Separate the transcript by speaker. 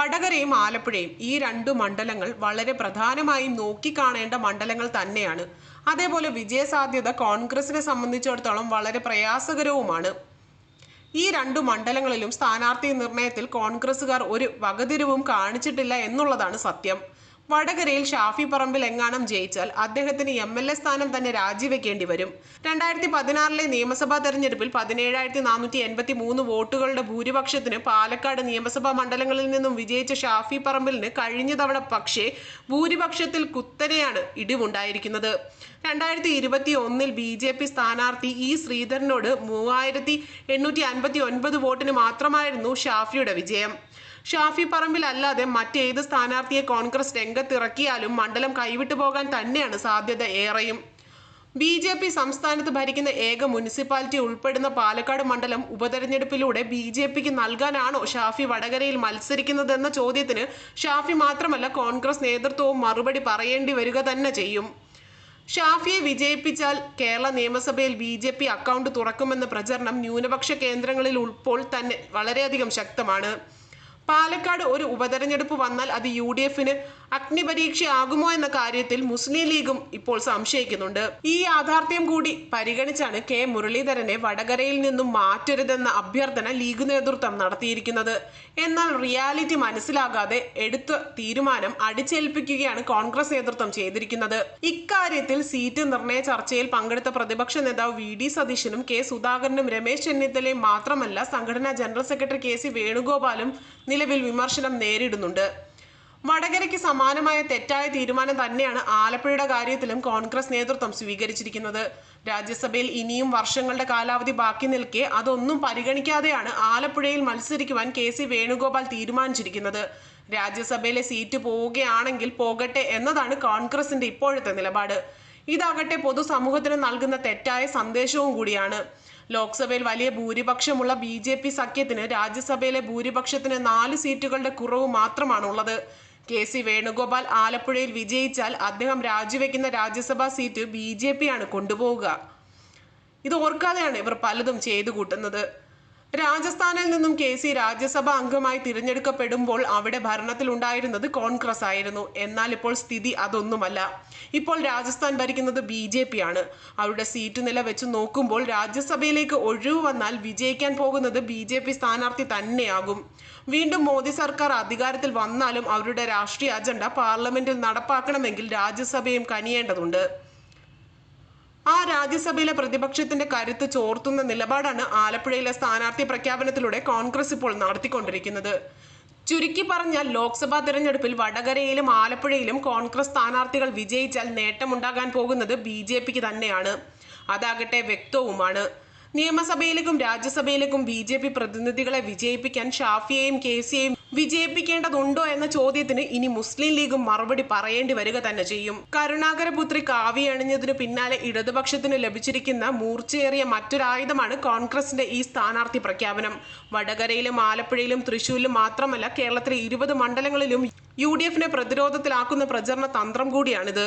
Speaker 1: വടകരയും ആലപ്പുഴയും ഈ രണ്ടു മണ്ഡലങ്ങൾ വളരെ പ്രധാനമായും നോക്കിക്കാണേണ്ട മണ്ഡലങ്ങൾ തന്നെയാണ്. അതേപോലെ വിജയസാധ്യത കോൺഗ്രസിനെ സംബന്ധിച്ചിടത്തോളം വളരെ പ്രയാസകരവുമാണ്. ഈ രണ്ടു മണ്ഡലങ്ങളിലും സ്ഥാനാർത്ഥി നിർണയത്തിൽ കോൺഗ്രസുകാർ ഒരു വകതിരിവും കാണിച്ചിട്ടില്ല എന്നുള്ളതാണ് സത്യം. വടകരയിൽ ഷാഫി പറമ്പിൽ എങ്ങാനും ജയിച്ചാൽ അദ്ദേഹത്തിന് എം എൽ എ സ്ഥാനം തന്നെ രാജിവെക്കേണ്ടി വരും. രണ്ടായിരത്തി പതിനാറിലെ നിയമസഭാ തെരഞ്ഞെടുപ്പിൽ പതിനേഴായിരത്തി നാനൂറ്റി എൺപത്തി മൂന്ന് വോട്ടുകളുടെ ഭൂരിപക്ഷത്തിന് പാലക്കാട് നിയമസഭാ മണ്ഡലങ്ങളിൽ നിന്നും വിജയിച്ച ഷാഫി പറമ്പിലിന് കഴിഞ്ഞ തവണ പക്ഷേ ഭൂരിപക്ഷത്തിൽ കുത്തനെയാണ് ഇടിവുണ്ടായിരിക്കുന്നത്. രണ്ടായിരത്തി ഇരുപത്തി ഒന്നിൽ ബി ജെ പി സ്ഥാനാർത്ഥി ഇ ശ്രീധരനോട് മൂവായിരത്തി എണ്ണൂറ്റി അൻപത്തി ഒൻപത് വോട്ടിന് മാത്രമായിരുന്നു ഷാഫിയുടെ വിജയം. ഷാഫി പറമ്പിൽ അല്ലാതെ മറ്റേത് സ്ഥാനാർത്ഥിയെ കോൺഗ്രസ് രംഗത്തിറക്കിയാലും മണ്ഡലം കൈവിട്ടു പോകാൻ തന്നെയാണ് സാധ്യത ഏറെയും. ബി ജെ പി സംസ്ഥാനത്ത് ഭരിക്കുന്ന ഏക മുനിസിപ്പാലിറ്റി ഉൾപ്പെടുന്ന പാലക്കാട് മണ്ഡലം ഉപതെരഞ്ഞെടുപ്പിലൂടെ ബി ജെ പിക്ക് നൽകാനാണോ ഷാഫി വടകരയിൽ മത്സരിക്കുന്നതെന്ന ചോദ്യത്തിന് ഷാഫി മാത്രമല്ല കോൺഗ്രസ് നേതൃത്വവും മറുപടി പറയേണ്ടി വരിക തന്നെ ചെയ്യും. ഷാഫിയെ വിജയിപ്പിച്ചാൽ കേരള നിയമസഭയിൽ ബി ജെ പി അക്കൗണ്ട് തുറക്കുമെന്ന പ്രചരണം ന്യൂനപക്ഷ കേന്ദ്രങ്ങളിൽ ഉൾപ്പോൾ തന്നെ വളരെയധികം ശക്തമാണ്. പാലക്കാട് ഒരു ഉപതെരഞ്ഞെടുപ്പ് വന്നാൽ അത് യു ഡി എഫിന് അഗ്നിപരീക്ഷയാകുമോ എന്ന കാര്യത്തിൽ മുസ്ലിം ലീഗും ഇപ്പോൾ സംശയിക്കുന്നുണ്ട്. ഈ യാഥാർത്ഥ്യം കൂടി പരിഗണിച്ചാണ് കെ മുരളീധരനെ വടകരയിൽ നിന്നും മാറ്റരുതെന്ന അഭ്യർത്ഥന ലീഗ് നേതൃത്വം നടത്തിയിരിക്കുന്നത്. എന്നാൽ റിയാലിറ്റി മനസ്സിലാകാതെ എടുത്ത തീരുമാനം അടിച്ചേൽപ്പിക്കുകയാണ് കോൺഗ്രസ് നേതൃത്വം ചെയ്തിരിക്കുന്നത്. ഇക്കാര്യത്തിൽ സീറ്റ് നിർണയ ചർച്ചയിൽ പങ്കെടുത്ത പ്രതിപക്ഷ നേതാവ് വി ഡി സതീശനും കെ സുധാകരനും രമേശ് ചെന്നിത്തലയും മാത്രമല്ല സംഘടനാ ജനറൽ സെക്രട്ടറി കെ സി വേണുഗോപാലും നിലവിൽ വിമർശനം നേരിടുന്നുണ്ട്. വടകരയ്ക്ക് സമാനമായ തെറ്റായ തീരുമാനം തന്നെയാണ് ആലപ്പുഴയുടെ കാര്യത്തിലും കോൺഗ്രസ് നേതൃത്വം സ്വീകരിച്ചിരിക്കുന്നത്. രാജ്യസഭയിൽ ഇനിയും വർഷങ്ങളുടെ കാലാവധി ബാക്കി നിൽക്കെ അതൊന്നും പരിഗണിക്കാതെയാണ് ആലപ്പുഴയിൽ മത്സരിക്കുവാൻ കെ സി വേണുഗോപാൽ തീരുമാനിച്ചിരിക്കുന്നത്. രാജ്യസഭയിലെ സീറ്റ് പോവുകയാണെങ്കിൽ പോകട്ടെ എന്നതാണ് കോൺഗ്രസിന്റെ ഇപ്പോഴത്തെ നിലപാട്. ഇതാകട്ടെ പൊതുസമൂഹത്തിന് നൽകുന്ന തെറ്റായ സന്ദേശവും കൂടിയാണ്. ലോക്സഭയിൽ വലിയ ഭൂരിപക്ഷമുള്ള ബി ജെ പി സഖ്യത്തിന് രാജ്യസഭയിലെ ഭൂരിപക്ഷത്തിന് നാല് സീറ്റുകളുടെ കുറവ് മാത്രമാണുള്ളത്. കെ സി വേണുഗോപാൽ ആലപ്പുഴയിൽ വിജയിച്ചാൽ അദ്ദേഹം രാജിവെക്കുന്ന Rajya Sabha seat B J P ആണ് കൊണ്ടുപോവുക. ഇത് ഓർക്കാതെയാണ് ഇവർ പലതും ചെയ്തു കൂട്ടുന്നത്. രാജസ്ഥാനിൽ നിന്നും കെ സി രാജ്യസഭ അംഗമായി തിരഞ്ഞെടുക്കപ്പെടുമ്പോൾ അവിടെ ഭരണത്തിൽ ഉണ്ടായിരുന്നത് കോൺഗ്രസ് ആയിരുന്നു. എന്നാൽ ഇപ്പോൾ സ്ഥിതി അതൊന്നുമല്ല. ഇപ്പോൾ രാജസ്ഥാൻ ഭരിക്കുന്നത് ബി ജെ പി ആണ്. അവരുടെ സീറ്റ് നില വെച്ച് നോക്കുമ്പോൾ രാജ്യസഭയിലേക്ക് ഒഴിവ് വന്നാൽ വിജയിക്കാൻ പോകുന്നത് ബി ജെ പി സ്ഥാനാർത്ഥി തന്നെയാകും. വീണ്ടും മോദി സർക്കാർ അധികാരത്തിൽ വന്നാലും അവരുടെ രാഷ്ട്രീയ അജണ്ട പാർലമെന്റിൽ നടപ്പാക്കണമെങ്കിൽ രാജ്യസഭയും കനിയേണ്ടതുണ്ട്. ആ രാജ്യസഭയിലെ പ്രതിപക്ഷത്തിന്റെ കരുത്ത് ചോർത്തുന്ന നിലപാടാണ് ആലപ്പുഴയിലെ സ്ഥാനാർത്ഥി പ്രഖ്യാപനത്തിലൂടെ കോൺഗ്രസ് ഇപ്പോൾ നടത്തിക്കൊണ്ടിരിക്കുന്നത്. ചുരുക്കി പറഞ്ഞാൽ ലോക്സഭാ തെരഞ്ഞെടുപ്പിൽ വടകരയിലും ആലപ്പുഴയിലും കോൺഗ്രസ് സ്ഥാനാർത്ഥികൾ വിജയിച്ചാൽ നേട്ടമുണ്ടാകാൻ പോകുന്നത് ബി ജെ പിക്ക് തന്നെയാണ്. അതാകട്ടെ വ്യക്തവുമാണ്. നിയമസഭയിലേക്കും രാജ്യസഭയിലേക്കും ബി ജെ പി പ്രതിനിധികളെ വിജയിപ്പിക്കാൻ ഷാഫിയെയും കെ സിയെയും വിജയിപ്പിക്കേണ്ടതുണ്ടോ എന്ന ചോദ്യത്തിന് ഇനി മുസ്ലിം ലീഗും മറുപടി പറയേണ്ടി വരിക തന്നെ ചെയ്യും. കരുണാകരപുത്രി കാവി അണിഞ്ഞതിനു പിന്നാലെ ഇടതുപക്ഷത്തിന് ലഭിച്ചിരിക്കുന്ന മൂർച്ചയേറിയ മറ്റൊരായുധമാണ് കോൺഗ്രസിന്റെ ഈ സ്ഥാനാർത്ഥി പ്രഖ്യാപനം. വടകരയിലും ആലപ്പുഴയിലും തൃശൂരിലും മാത്രമല്ല കേരളത്തിലെ ഇരുപത് മണ്ഡലങ്ങളിലും യു ഡി എഫിനെ പ്രതിരോധത്തിലാക്കുന്ന പ്രചരണ തന്ത്രം കൂടിയാണിത്.